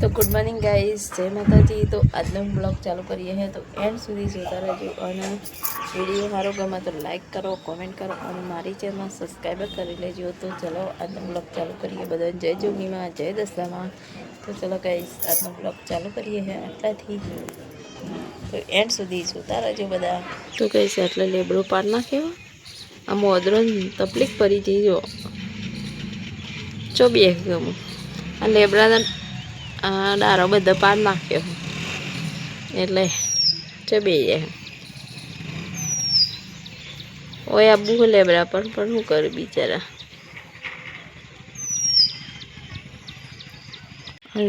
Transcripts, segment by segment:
તો good morning guys, જય માતાજી. તો આજનો બ્લોગ ચાલુ કરીએ છીએ તો એન્ડ સુધી જોતા રહેજો અને વીડિયો સારો ગમે તો લાઇક કરો, કોમેન્ટ કરો અને મારી ચેનલ સબસ્ક્રાઈબર કરી લેજો. તો ચલો આજનો બ્લોગ ચાલુ કરીએ. બધાને જય જોગીમાં, જય દસલામાં તો ચલો ગાઈઝ, આજનો બ્લોગ ચાલુ કરીએ છીએ આટલાથી. તો એન્ડ સુધી જોતા રહેજો બધા. તો કહીશ એટલે લેબડો પાડ નાખ્યો. આ મોદરો તકલીફ પડી જઈ જો. ચો બે ગમું આ લેબડાના આ ડારો બધો પાડ નાખ્યો એટલે ચબી જાય ઓય બુહલે લેબડા પણ શું કરું બિચારા?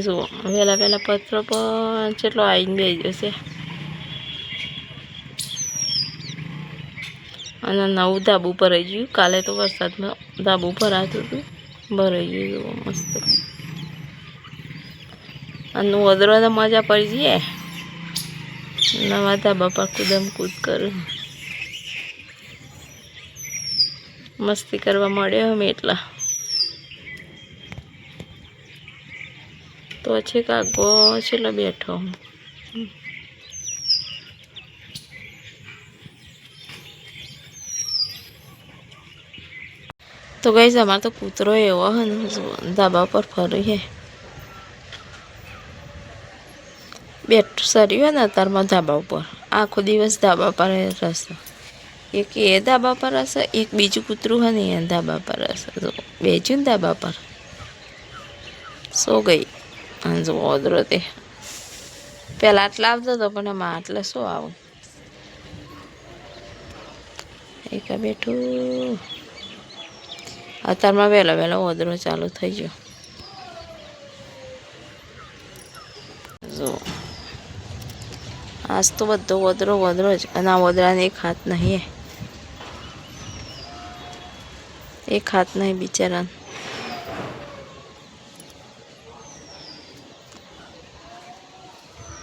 જુઓ, વહેલા વહેલા પત્રો પણ જેટલો આવીને દઈ જશે અને નવું ધાબુ ભરાઈ ગયું. કાલે તો વરસાદમાં ધાબુ ભરાતું હતું. ભરાઈ ગયું, જુઓ મસ્ત. અને વદરો તો મજા પડી જઈએ. નવા ધાબા પર કૂદમ કૂદ કરું. મસ્તી કરવા મળ્યો અમે એટલા. તો છે કાગો છેલ્લો બેઠો તો ગઈ અમારે તો કૂતરો એવો હે ધાબા પર ફરી હે. બેઠ સર્યું ને અત્યારમાં ધાબા ઉપર. આખો દિવસ ધાબા પર રહેશે. એક એ ધાબા પર હશે એક બીજું કૂતરું હોય ને એ ધાબા પર હશે જો ને ધાબા પર. સો ગઈ. અને જો ઓદરો તે. પહેલાં આટલા આવતો હતો પણ એમાં આટલે શું આવું? એક બેઠું. અત્યારમાં વહેલો વહેલો ઓદરો ચાલુ થઈ ગયો. જો. આજ તો બધો વદરો વદરો જ, અને આ વદરાને એક હાથ નહીં એક હાથ નહીં બિચારાને.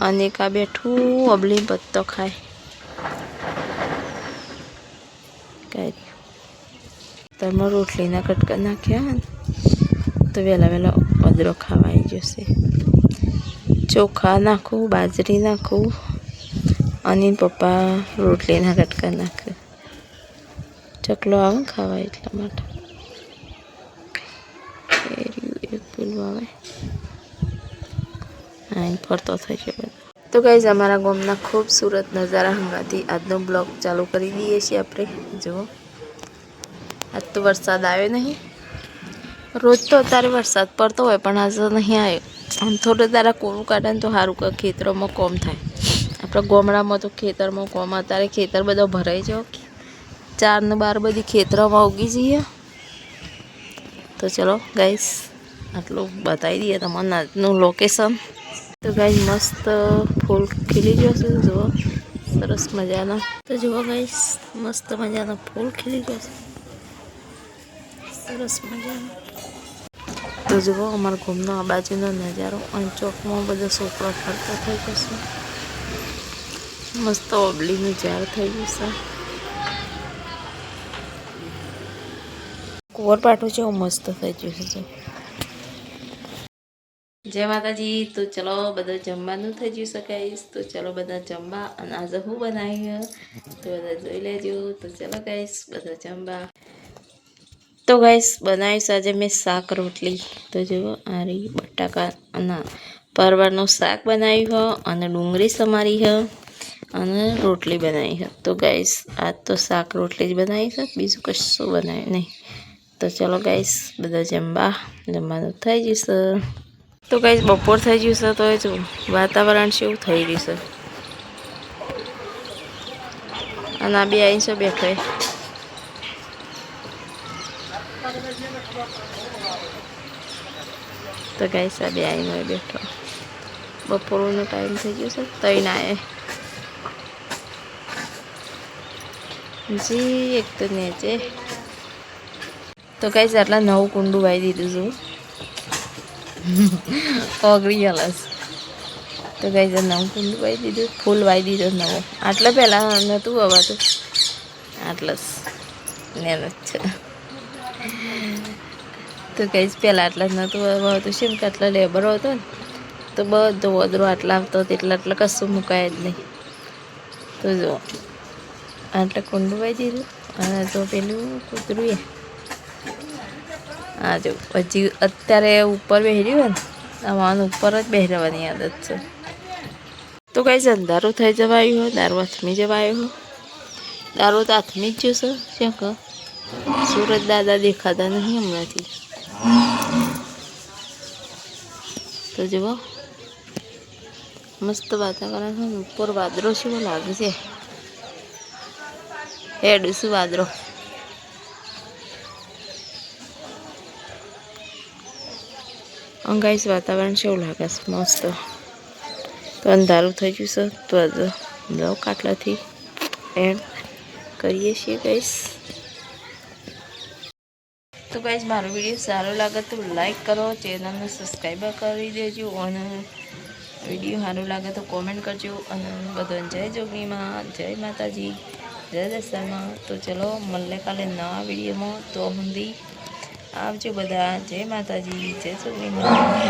અને કા બેઠું, અબલી પત્તો ખાય. કઈ તમે રોટલીના કટકા નાખ્યા તો વહેલા વહેલા વદરો ખાવાઈ જશે. ચોખા નાખું, બાજરી નાખું અને પપ્પા રોટલીના કટકા નાખે. ચકલો આવે ખાવા એટલા માટે. એક પેલું આવે. આઈને ફરતો થઈ છે બધો. તો ગાઈઝ અમારા ગામના ખૂબસૂરત નજારા હંગાથી આજનો બ્લોગ ચાલુ કરી દઈએ છીએ આપણે. જુઓ. આજ તો વરસાદ આવ્યો નહીં. રોજ તો અત્યારે વરસાદ પડતો હોય, પણ આજે નહીં આવ્યો. આમ થોડો તારા કોરું કાઢે ને તો સારું, કે ખેતરોમાં કોમ થાય. આપણે ગામડામાં તો ખેતરમાં કોમ, અત્યારે ખેતર બધો ભરાઈ જાવ ચાર ને બાર બધી ખેતરોમાં ઉગી જઈએ. તો ચલો ગાઈસ આટલું બતાવી દઈએ તમારું લોકેશન તો ગાઈસ મસ્ત ફૂલ ખીલી જશે જુઓ. સરસ મજાના. તો જુઓ ગાઈસ મસ્ત મજાના ફૂલ ખીલી છે. સરસ મજાના. તો જુઓ, અમારા ઘૂમનો આ બાજુનો નજારો. અને ચોકમાં બધો છોકરો ફરતો થઈ જશે મસ્ત ઓબલીનું ઝાડ થઈ ગયું છે. પાટું છે મસ્ત થઈ ગયું છે જય માતાજી તો ચલો બધા જમવાનું થઈ ગયું શકાય તો ચલો બધા જમવા અને આજે હું બનાવી તો બધા જોઈ લેજો. તો ચલો ગાઈશ બધા જમવા. તો ગાઈશ બનાવીશ આજે મેં શાક રોટલી. તો જુઓ આ રહી બટાકા અને પરવારનું શાક બનાવ્યું હ અને ડુંગળી સમારી હ અને રોટલી બનાવી હ તો ગાઈસ આજ તો શાક રોટલી જ બનાવી છે, બીજું કશું બનાવ્યું નહીં. તો ચલો ગાઈસ બધા જમવા. જમવાનું થઈ જશે તો ગાઈસ બપોર થઈ ગયું છે, તો જો વાતાવરણ કેવું થઈ રહ્યું છે. અને આ બે આવીને બેઠો એ. તો ગાઈસ આ બે આવીને બેઠો. બપોરનો ટાઈમ થઈ ગયો છે તઈને આવે જી એક તો નીચે તો ગાઈસ આટલા નવું કુંડું વાઈ દીધું છું ઓગળી અલસ તો કઈ છે નવું કુંડું વાઈ દીધું ફૂલ વાઈ દીધો નવો આટલા પહેલાં નહોતું હવાતું આટલસ જ છે તો કઈ પહેલાં આટલા નહોતું હવાતું છે કે આટલા લેબરો હતો ને તો બધો વધરો આટલા આવતો તેટલા એટલે કશું મુકાય જ નહીં તો જો આટલે કુંડું વાઈ દીધું અને તો પેલું કૂતરું હા જો પછી અત્યારે ઉપર બેહર્યું હોય ને, આમાં ઉપર જ બેહરવાની આદત છે. તો કઈ અંધારું થઈ જવાયું હોય, દારૂ હાથમી જવાયો હોય. દારૂ તો હાથમી જ જોશે, શું કહો? સુરત દાદા દેખાતા નહીં હમણાંથી. તો જુઓ, મસ્ત વાતાવરણ છે, ઉપર વાદળો શું લાગે છે? હેડું, શું વાદરો અંગાઈશ વાતાવરણ કેવું લાગે છે, મસ્ત. તો અંધારું થઈ ગયું છે, તો જાઓ કાટલાથી. એડ કરીએ છીએ ગાઈસ. તો ગાઈસ, મારો વીડિયો સારો લાગે તો લાઈક કરો, ચેનલને સબસ્ક્રાઈબર કરી દેજો અને વીડિયો સારું લાગે તો કોમેન્ટ કરજો. અને બધાને જય જોગણીમાં જય માતાજી. જય તો ચલો મળે કાલે નવા વિડીયોમાં તો હુંદી આવજો બધા. જય માતાજી, જય જોગણીમાં